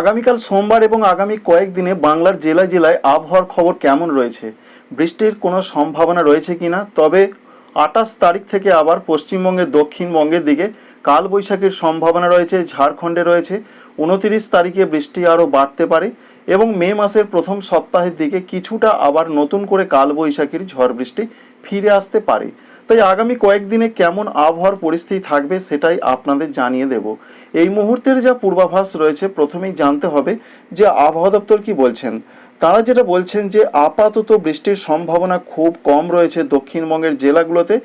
আগামীকাল সোমবার এবং আগামী কয়েকদিনে বাংলার জেলায় জেলায় আবহাওয়ার খবর কেমন রয়েছে? বৃষ্টির কোনো সম্ভাবনা রয়েছে কি না তবে আঠাশ তারিখ থেকে আবার পশ্চিমবঙ্গের দক্ষিণবঙ্গের দিকে কালবৈশাখীর সম্ভাবনা রয়েছে, ঝাড়খণ্ডে রয়েছে। উনতিরিশ তারিখে বৃষ্টি আরও বাড়তে পারে। এবং মে মাসের প্রথম সপ্তাহের দিকে কিছুটা আবার নতুন করে কালবৈশাখীর ঝড় বৃষ্টি ফিরে আসতে পারে। তাই আগামী কয়েকদিনে কেমন আবহাওয়ার পরিস্থিতি থাকবে সেটাই আপনাদের জানিয়ে দেব। এই মুহূর্তের যা পূর্বাভাস রয়েছে, প্রথমেই জানতে হবে যে আবহাওয়া দপ্তর কি বলছেন? তারা যেটা বলছেন যে আপাতত বৃষ্টির সম্ভাবনা খুব কম রয়েছে দক্ষিণবঙ্গের জেলাগুলোতে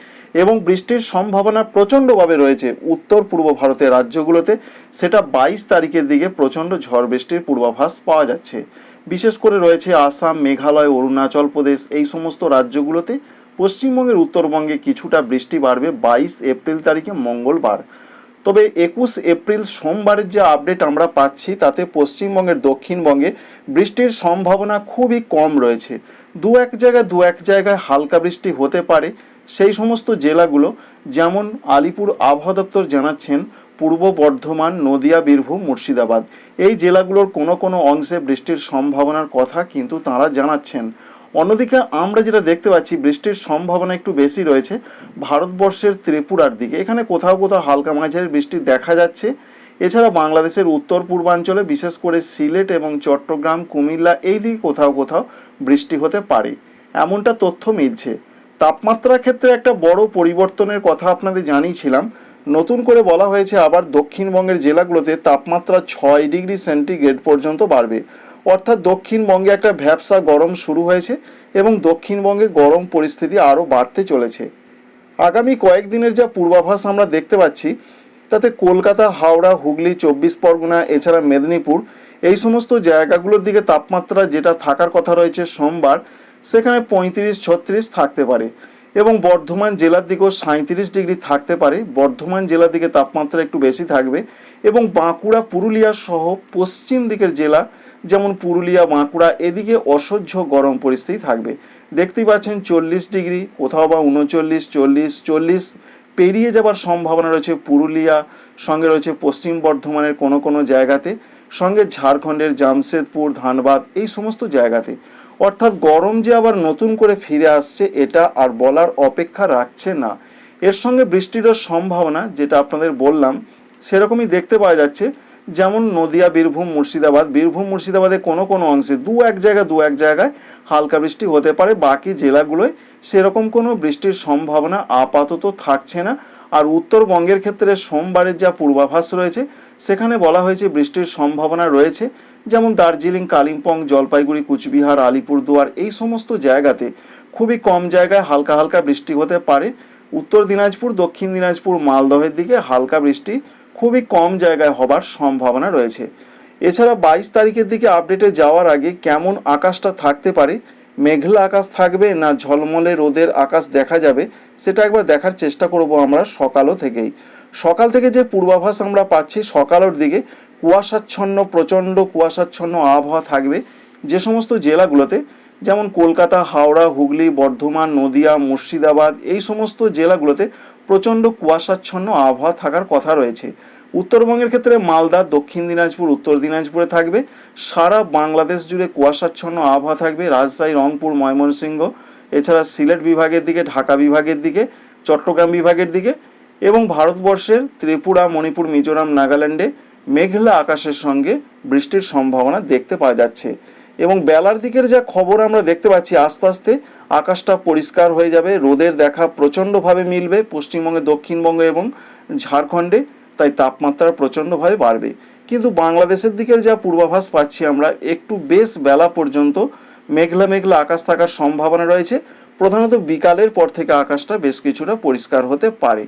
এবং বৃষ্টির সম্ভাবনা প্রচণ্ডভাবে রয়েছে উত্তর পূর্ব ভারতের রাজ্যগুলোতে। সেটা বাইশ তারিখের দিকে প্রচণ্ড ঝড় বৃষ্টির পূর্বাভাস পাওয়া যাচ্ছে। বিশেষ করে রয়েছে আসাম, মেঘালয়, অরুণাচল প্রদেশ এই সমস্ত রাজ্যগুলোতে। পশ্চিমবঙ্গের উত্তরবঙ্গে কিছুটা বৃষ্টি বাড়বে বাইশ এপ্রিল তারিখে মঙ্গলবার। তবে একুশ এপ্রিল সোমবারের যে আপডেট আমরা পাচ্ছি, তাতে পশ্চিমবঙ্গের দক্ষিণবঙ্গে বৃষ্টির সম্ভাবনা খুবই কম রয়েছে। দু এক জায়গায় দু এক জায়গায় হালকা বৃষ্টি হতে পারে। সেই সমস্ত জেলাগুলো, যেমন আলিপুর আবহাওয়া দপ্তর জানাচ্ছেন, পূর্ব বর্ধমান, নদিয়া, বীরভূম, মুর্শিদাবাদ। এই জেলাগুলোর কোনো কোনো অংশে বৃষ্টির সম্ভাবনার কথা কিন্তু তাঁরা জানাচ্ছেন। অন্যদিকে আমরা যেটা দেখতে পাচ্ছি, বৃষ্টির সম্ভাবনা একটু বেশি রয়েছে ভারতবর্ষের ত্রিপুরার দিকে। এখানে কোথাও কোথাও হালকা মাঝারি বৃষ্টি দেখা যাচ্ছে। এছাড়া বাংলাদেশের উত্তর পূর্বাঞ্চলে, বিশেষ করে সিলেট এবং চট্টগ্রাম, কুমিল্লা, এই দিকে কোথাও কোথাও বৃষ্টি হতে পারে। এমনটা তথ্য মিলছে। তাপমাত্রার ক্ষেত্রে একটা বড় পরিবর্তনের কথা আপনাদের জানিয়েছিলাম। নতুন করে বলা হয়েছে আবার দক্ষিণবঙ্গের জেলাগুলোতে তাপমাত্রা ছয় ডিগ্রি সেন্টিগ্রেড পর্যন্ত বাড়বে। অর্থাৎ দক্ষিণবঙ্গে একটা ভ্যাবসা গরম শুরু হয়েছে এবং দক্ষিণবঙ্গে গরম পরিস্থিতি আরও বাড়তে চলেছে। আগামী কয়েকদিনের যা পূর্বাভাস আমরা দেখতে পাচ্ছি, তাতে কলকাতা, হাওড়া, হুগলি, চব্বিশ পরগনা, এছাড়া মেদিনীপুর, এই সমস্ত জায়গাগুলোর দিকে তাপমাত্রা যেটা থাকার কথা রয়েছে সোমবার, সেখানে পঁয়ত্রিশ ছত্রিশ থাকতে পারে। এবং বর্ধমান জেলার দিকেও সাঁত্রিশ ডিগ্রি থাকতে পারে। বর্ধমান জেলার দিকে তাপমাত্রা একটু বেশি থাকবে এবং বাঁকুড়া, পুরুলিয়া সহ পশ্চিম দিকের জেলা যেমন পুরুলিয়া, বাঁকুড়া এদিকে অসহ্য গরম পরিস্থিতি থাকবে। দেখতেই পাচ্ছেন চল্লিশ ডিগ্রি, কোথাও বা উনচল্লিশ, চল্লিশ চল্লিশ পেরিয়ে যাবার সম্ভাবনা রয়েছে পুরুলিয়া, সঙ্গে রয়েছে পশ্চিম বর্ধমানের কোনো কোনো জায়গাতে, সঙ্গে ঝাড়খণ্ডের জামশেদপুর, ধানবাদ এই সমস্ত জায়গাতে। অর্থাৎ গরম যে আবার নতুন করে ফিরে আসছে, এটা আর বলার অপেক্ষা রাখছে না। এর সঙ্গে বৃষ্টিরও সম্ভাবনা, যেটা আপনাদের বললাম, সেরকমই দেখতে পাওয়া যাচ্ছে। যেমন নদিয়া, বীরভূম, মুর্শিদাবাদ। বীরভূম, মুর্শিদাবাদে কোনো কোনো অংশে, দু এক জায়গায় দু এক জায়গায় হালকা বৃষ্টি হতে পারে। বাকি জেলাগুলোয় সেরকম কোনো বৃষ্টির সম্ভাবনা আপাতত থাকছে না। আর উত্তরবঙ্গের ক্ষেত্রে সোমবারের যা পূর্বাভাস রয়েছে, সেখানে বলা হয়েছে বৃষ্টির সম্ভাবনা রয়েছে, যেমন দার্জিলিং, কালিম্পং, জলপাইগুড়ি, কুচবিহার, আলিপুরদুয়ার এই সমস্ত জায়গাতে খুবই কম জায়গায় হালকা হালকা বৃষ্টি হতে পারে। উত্তর দিনাজপুর, দক্ষিণ দিনাজপুর, মালদহের দিকে হালকা বৃষ্টি খুবই কম জায়গায় হবার সম্ভাবনা রয়েছে। এছাড়া বাইশ তারিখের দিকে আপডেটে যাওয়ার আগে কেমন আকাশটা থাকতে পারে মেঘলা আকাশ থাকবে না ঝলমলে রোদের আকাশ দেখা যাবে, সেটা একবার দেখার চেষ্টা করব আমরা সকালও থেকেই। সকাল থেকে যে পূর্বাভাস আমরা পাচ্ছি সকালের দিকে, কুয়াশাচ্ছন্ন, প্রচণ্ড কুয়াশাচ্ছন্ন আবহাওয়া থাকবে যে সমস্ত জেলাগুলোতে, যেমন কলকাতা, হাওড়া, হুগলি, বর্ধমান, নদিয়া, মুর্শিদাবাদ, এই সমস্ত জেলাগুলোতে প্রচণ্ড কুয়াশাচ্ছন্ন আবহাওয়া থাকার কথা রয়েছে। উত্তরবঙ্গের ক্ষেত্রে মালদা, দক্ষিণ দিনাজপুর, উত্তর দিনাজপুরে থাকবে। সারা বাংলাদেশ জুড়ে কুয়াশাচ্ছন্ন আবহাওয়া থাকবে। রাজশাহী, রংপুর, ময়মনসিংহ, এছাড়া সিলেট বিভাগের দিকে, ঢাকা বিভাগের দিকে, চট্টগ্রাম বিভাগের দিকে এবং ভারতবর্ষের ত্রিপুরা, মণিপুর, মিজোরাম, নাগাল্যান্ডে মেঘলা আকাশের সঙ্গে বৃষ্টির সম্ভাবনা দেখতে পাওয়া যাচ্ছে। এবং বেলার দিকের যা খবর আমরা দেখতে পাচ্ছি, আস্তে আস্তে আকাশটা পরিষ্কার হয়ে যাবে। রোদের দেখা প্রচণ্ডভাবে মিলবে পশ্চিমবঙ্গে, দক্ষিণবঙ্গে এবং ঝাড়খণ্ডে। তাই তাপমাত্রা প্রচণ্ডভাবে বাড়বে। কিন্তু বাংলাদেশের দিকের যা পূর্বাভাস পাচ্ছি আমরা, একটু বেশ বেলা পর্যন্ত মেঘলা মেঘলা আকাশ থাকার সম্ভাবনা রয়েছে। প্রধানত বিকালের পর থেকে আকাশটা বেশ কিছুটা পরিষ্কার হতে পারে।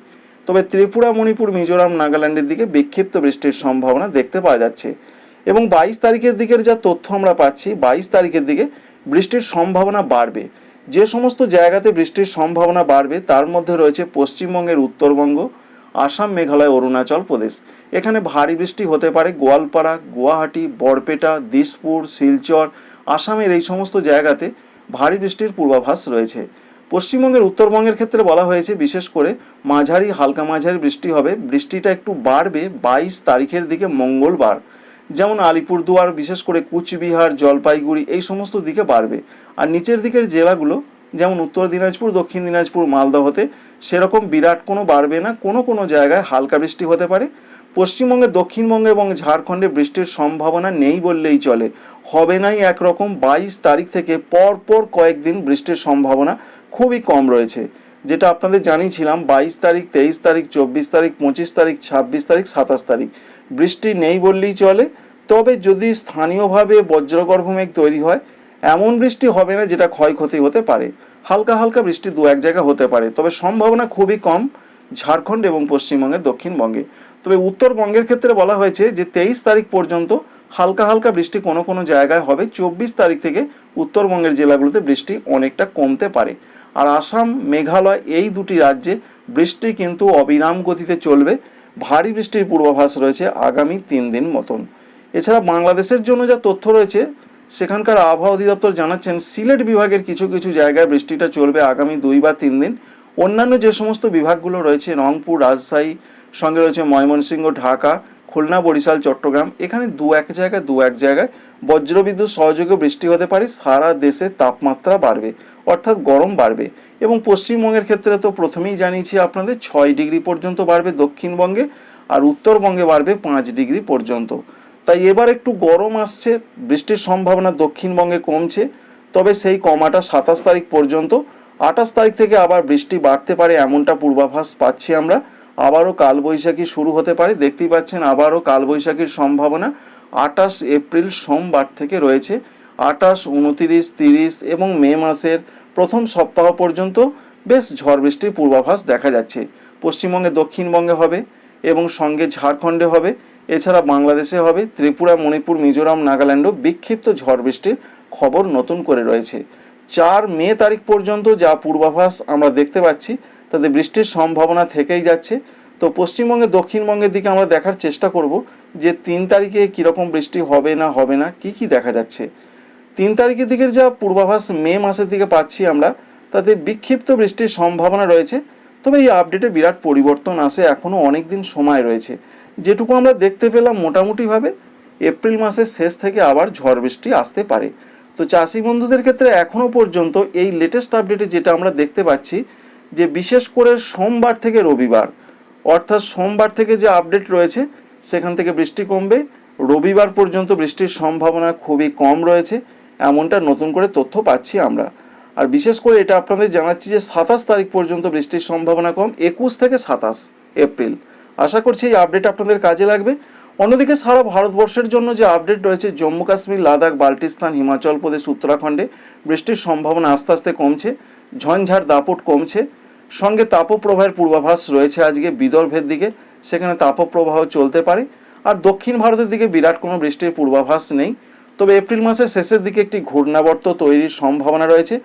তবে ত্রিপুরা, মণিপুর, মিজোরাম, নাগাল্যান্ডের দিকে বিক্ষিপ্ত বৃষ্টির সম্ভাবনা দেখতে পাওয়া যাচ্ছে। এবং বাইশ তারিখের দিকের যা তথ্য আমরা পাচ্ছি, বাইশ তারিখের দিকে বৃষ্টির সম্ভাবনা বাড়বে। যে সমস্ত জায়গাতে বৃষ্টির সম্ভাবনা বাড়বে, তার মধ্যে রয়েছে পশ্চিমবঙ্গের উত্তরবঙ্গ আসাম, মেঘালয়, অরুণাচল প্রদেশ। এখানে ভারী বৃষ্টি হতে পারে গোয়ালপাড়া, গুয়াহাটি বরপেটা দিসপুর, শিলচর। আসামের এই সমস্ত জায়গাতে ভারী বৃষ্টির পূর্বাভাস রয়েছে। পশ্চিমবঙ্গের উত্তরবঙ্গের ক্ষেত্রে বলা হয়েছে, বিশেষ করে মাঝারি, হালকা মাঝারি বৃষ্টি হবে। বৃষ্টিটা একটু বাড়বে বাইশ তারিখের দিকে মঙ্গলবার। যেমন আলিপুরদুয়ার, বিশেষ করে কুচবিহার, জলপাইগুড়ি, এই সমস্ত দিকে বাড়বে। আর নিচের দিকের জেলাগুলো যেমন উত্তর দিনাজপুর, দক্ষিণ দিনাজপুর মালদহতে সেরকম বিরাট কোনো বাড়বে না, কোনো কোনো জায়গায় হালকা বৃষ্টি হতে পারে। পশ্চিমবঙ্গে, দক্ষিণবঙ্গে এবং ঝাড়খণ্ডে বৃষ্টির সম্ভাবনা নেই বললেই চলে। হবে নাই একরকম বাইশ তারিখ থেকে পর পর কয়েকদিন বৃষ্টির সম্ভাবনা খুবই কম রয়েছে। যেটা আপনাদের জানিয়েছিলাম, বাইশ তারিখ, তেইশ তারিখ, চব্বিশ তারিখ, পঁচিশ তারিখ, ছাব্বিশ তারিখ, সাতাশ তারিখ। বৃষ্টি নেই বললেই চলে। তবে যদি স্থানীয়ভাবে বজ্রগর্ভ মেঘ তৈরি হয় এমন বৃষ্টি হবে না যেটা ক্ষয়ক্ষতি হতে পারে। হালকা হালকা বৃষ্টি দু এক জায়গা হতে পারে, তবে সম্ভাবনা খুবই কম ঝাড়খণ্ড এবং পশ্চিমবঙ্গের দক্ষিণবঙ্গে। তবে উত্তরবঙ্গের ক্ষেত্রে বলা হয়েছে যে তেইশ তারিখ পর্যন্ত হালকা হালকা বৃষ্টি কোনো কোনো জায়গায় হবে। চব্বিশ তারিখ থেকে উত্তরবঙ্গের জেলাগুলোতে বৃষ্টি অনেকটা কমতে পারে। আর আসাম, মেঘালয় এই দুটি রাজ্যে বৃষ্টি কিন্তু অবিরাম গতিতে চলবে। ভারী বৃষ্টির পূর্বাভাস রয়েছে আগামী তিন দিন মতন। এছাড়া বাংলাদেশের জন্য যা তথ্য রয়েছে সেখানকার আবহাওয়া অধিদপ্তর জানাচ্ছেন, সিলেট বিভাগের কিছু কিছু জায়গায় বৃষ্টিটা চলবে আগামী দুই বা তিন দিন। অন্যান্য যে সমস্ত বিভাগগুলো রয়েছে, রংপুর, রাজশাহী, সঙ্গে রয়েছে ময়মনসিংহ, ঢাকা, খুলনা, বরিশাল, চট্টগ্রাম, এখানে দু এক জায়গায়, দু এক জায়গায় বজ্রবিদ্যুৎ সহযোগে বৃষ্টি হতে পারে। সারা দেশে তাপমাত্রা বাড়বে, অর্থাৎ গরম বাড়বে। এবং পশ্চিমবঙ্গের ক্ষেত্রে তো প্রথমেই জানিয়েছি আপনাদের, ছয় ডিগ্রি পর্যন্ত বাড়বে দক্ষিণবঙ্গে, আর উত্তরবঙ্গে বাড়বে পাঁচ ডিগ্রি পর্যন্ত। তাই এবার একটু গরম আসছে, বৃষ্টির সম্ভাবনা দক্ষিণবঙ্গে কমছে, তবে সেই কমাটা সাতাশ তারিখ পর্যন্ত। আঠাশ তারিখ থেকে আবার বৃষ্টি বাড়তে পারে এমনটা পূর্বাভাস পাচ্ছি আমরা। আবারও কালবৈশাখী শুরু হতে পারে, দেখতেই পাচ্ছেন আবারও কালবৈশাখীর সম্ভাবনা। আঠাশ এপ্রিল সোমবার থেকে রয়েছে, আঠাশ, উনতিরিশ, তিরিশ এবং মে মাসের প্রথম সপ্তাহ পর্যন্ত বেশ ঝড় বৃষ্টির পূর্বাভাস দেখা যাচ্ছে। পশ্চিমবঙ্গে দক্ষিণবঙ্গে হবে এবং সঙ্গে ঝাড়খণ্ডে হবে। এছাড়া বাংলাদেশে হবে ত্রিপুরা, মণিপুর, মিজোরাম, নাগাল্যান্ডও বিক্ষিপ্ত ঝড় বৃষ্টির খবর নতুন করে রয়েছে। চার মে তারিখ পর্যন্ত যা পূর্বাভাস আমরা দেখতে পাচ্ছি, তাতে বৃষ্টির সম্ভাবনা থেকেই যাচ্ছে। তো পশ্চিমবঙ্গে, দক্ষিণবঙ্গের দিকে আমরা দেখার চেষ্টা করব যে তিন তারিখে কীরকম বৃষ্টি হবে না হবে না, কি কি দেখা যাচ্ছে। তিন তারিখের দিকের যা পূর্বাভাস মে মাসের দিকে পাচ্ছি আমরা, তাতে বিক্ষিপ্ত বৃষ্টির সম্ভাবনা রয়েছে। তবে এই আপডেটে বিরাট পরিবর্তন আসে এখনও অনেক দিন সময় রয়েছে। যেটুকু আমরা দেখতে পেলাম মোটামুটিভাবে, এপ্রিল মাসের শেষ থেকে আবার ঝড় বৃষ্টি আসতে পারে। তো চাষি বন্ধুদের ক্ষেত্রে এখনও পর্যন্ত এই লেটেস্ট আপডেটে যেটা আমরা দেখতে পাচ্ছি, যে বিশেষ করে সোমবার থেকে রবিবার, অর্থাৎ সোমবার থেকে যে আপডেট রয়েছে, সেখান থেকে বৃষ্টি কমবে। রবিবার পর্যন্ত বৃষ্টির সম্ভাবনা খুবই কম রয়েছে, এমনটা নতুন করে তথ্য পাচ্ছি আমরা। আর বিশেষ করে এটা আপনাদের জানাচ্ছি যে সাতাশ তারিখ পর্যন্ত বৃষ্টির সম্ভাবনা কম, একুশ থেকে সাতাশ এপ্রিল। আশা করছি এই আপডেট আপনাদের কাজে লাগবে। অন্যদিকে সারা ভারতবর্ষের জন্য যে আপডেট রয়েছে, জম্মু কাশ্মীর, লাদাখ, বাল্টিস্তান, হিমাচল প্রদেশ, উত্তরাখণ্ডে বৃষ্টির সম্ভাবনা আস্তে আস্তে কমছে, ঝঞ্ঝার দাপট কমছে। সঙ্গে তাপপ্রবাহের পূর্বাভাস রয়েছে আজকে বিদর্ভের দিকে, সেখানে তাপপ্রবাহ চলতে পারে। আর দক্ষিণ ভারতের দিকে বিরাট কোনো বৃষ্টির পূর্বাভাস নেই। তবে এপ্রিল মাসের শেষের দিকে একটি ঘূর্ণাবর্ত তৈরির সম্ভাবনা রয়েছে,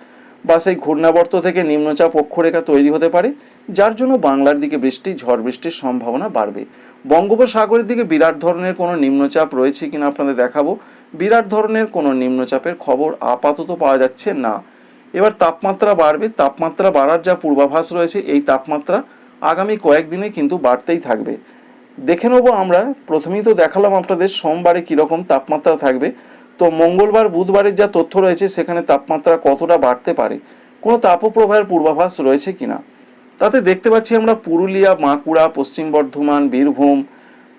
বা সেই ঘূর্ণাবর্ত থেকে নিম্নচাপ অক্ষরেখা তৈরি হতে পারে। যার জন্য বাংলার দিকে বৃষ্টি, ঝড় বৃষ্টির সম্ভাবনা বাড়বে। বঙ্গোপসাগরের দিকে বিরাট ধরনের কোনো নিম্নচাপ রয়েছে কিনা আপনাদের দেখাবো। বিরাট ধরনের কোনো নিম্নচাপের খবর আপাতত পাওয়া যাচ্ছে না। এবার তাপমাত্রা বাড়বে। তাপমাত্রা বাড়ার যা পূর্বাভাস রয়েছে, এই তাপমাত্রা আগামী কয়েকদিনে কিন্তু বাড়তেই থাকবে। দেখে নেব আমরা। প্রথমেই তো দেখালাম আপনাদের সোমবারে কীরকম তাপমাত্রা থাকবে। তো মঙ্গলবার, বুধবারের যা তথ্য রয়েছে, সেখানে তাপমাত্রা কতটা বাড়তে পারে? কোনো তাপপ্রবাহের পূর্বাভাস রয়েছে কিনা? তাতে দেখতে পাচ্ছি আমরা পুরুলিয়া, বাঁকুড়া, পশ্চিম বর্ধমান, বীরভূম,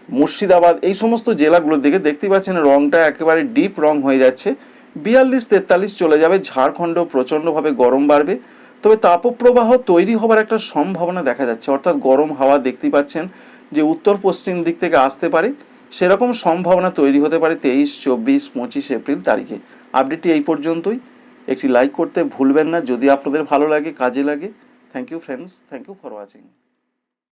মুর্শিদাবাদ, এই সমস্ত জেলাগুলোর দিকে দেখতে পাচ্ছেন রংটা একেবারে ডিপ রং হয়ে যাচ্ছে। বিয়াল্লিশ, তেতাল্লিশ চলে যাবে, ঝাড়খণ্ড প্রচণ্ডভাবে গরম বাড়বে। তবে তাপপ্রবাহ তৈরি হবার একটা সম্ভাবনা দেখা যাচ্ছে। অর্থাৎ গরম হাওয়া দেখতেই পাচ্ছেন যে উত্তর পশ্চিম দিক থেকে আসতে পারে। সেরকম সম্ভাবনা তৈরি হতে পারে তেইশ, চব্বিশ, পঁচিশ এপ্রিল তারিখে। আপডেটটি এই পর্যন্তই। একটি লাইক করতে ভুলবেন না। যদি আপনাদের ভালো লাগে, কাজে লাগে thank you friends thank you for watching